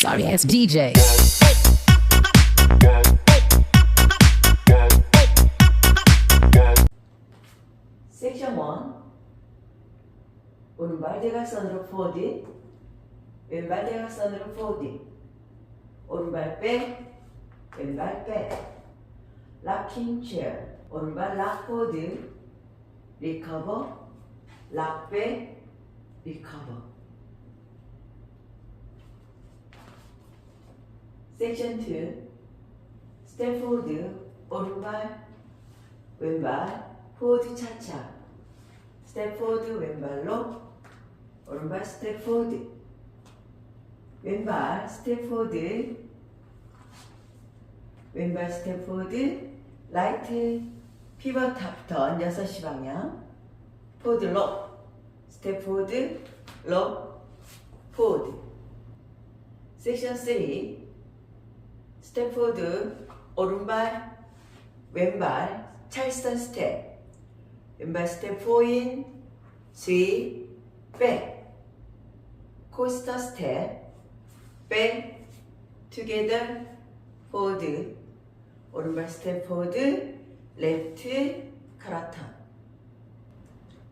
Sorry ass DJ. 섹션 1 오른발 대각선으로 포워드 왼발 대각선으로 포워드 오른발 백 왼발 백 락킹 체어 오른발 락 포워드 리커버 락백 리커버 섹션 2 스텝 포워드 오른발 왼발 포워드 차차. 스텝 포워드 왼발로 오른발 스텝 포워드 왼발 스텝 포워드 왼발 스텝 포워드 라이트 피벗 탑턴 6시 방향. 포워드 로 스텝 포워드 로 포워드. 섹션 3 스텝 포워드 오른발 왼발 찰스턴 스텝. 왼발 스텝 4인 스윗 백. 코스터 스텝 백. 투게더 포워드. 오른발 스텝 포워드 레프트 카라턴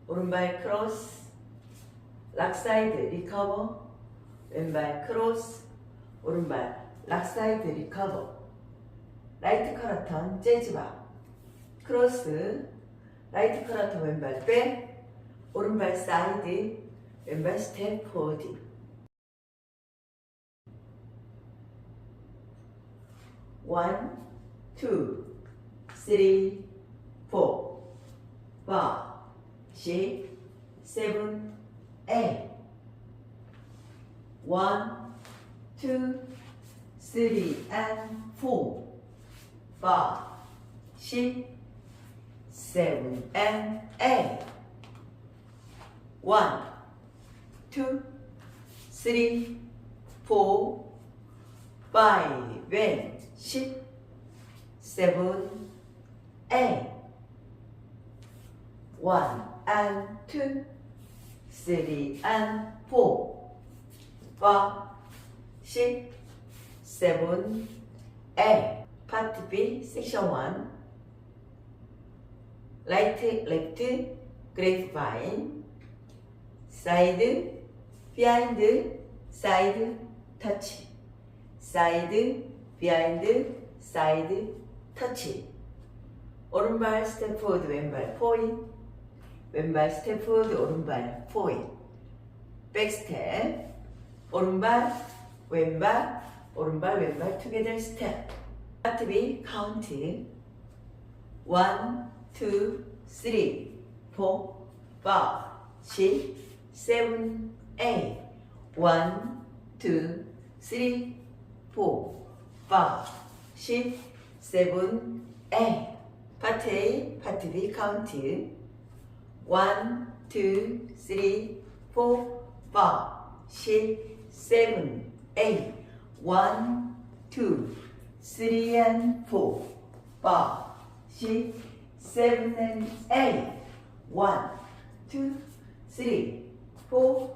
오른발 크로스 락사이드 리커버. 왼발 크로스 오른발 락사이드 리커버. 라이트 카라턴 재즈바. 크로스. 라이트 카라턴 왼발 백 오른발 사이드. 왼발 스텝 포워드 원, 투, 쓰리, 포, 파, 식, 세븐, 에 쓰리, 앤 포, five, six, seven, and eight. One, two, three, four, five, and six, seven, eight. One and two, three and four, five, six, seven, eight. 파트 B 섹션 1 라이트 레프트 그레이프 바인 사이드 비하인드 사이드 터치. 사이드 비하인드 사이드 터치. 오른발 스텝 포워드 왼발 포인. 왼발 스텝 포워드 오른발 포인. 백스텝. 오른발 왼발 오른발 왼발 투게더 스텝 파트 B 카운트 1, 2, 3, 4, 5, 6, 7, 8 1, 2, 3, 4, 5, 6, 7, 8 파트 A, 파트 B 카운트 1, 2, 3, 4, 5, 6, 7, 8 1, 2, three and four, five, six, seven and eight. One, two, three, four,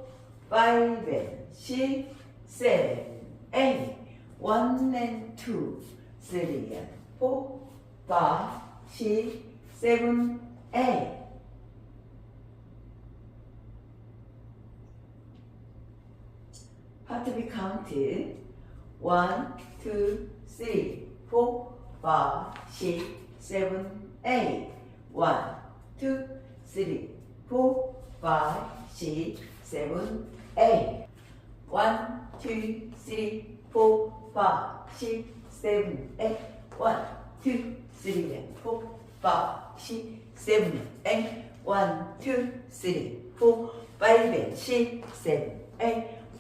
five and six, seven, eight. One and two, three and four, five, six, seven, eight. Part to be counted. 원, 투, 쓰리, 포, 파, 시, 세븐, 에잇. 원, 투, 쓰리, 포, 파, 시, 세븐, 에잇. 원, 투, 쓰리, 포, 파, 시, 세븐, 에잇. 원, 투, 쓰리, 포, 파, 시, 세븐, 에잇. 원, 투, 쓰리, 포, 파이브, 시, 세븐, 에잇.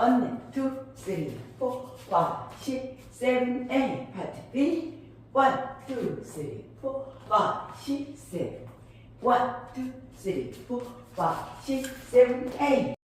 One, two, three, four, five, six, seven, eight. 파트 B. One, two, three, four, five, six, seven. One, two, three, four, five, six, seven, eight.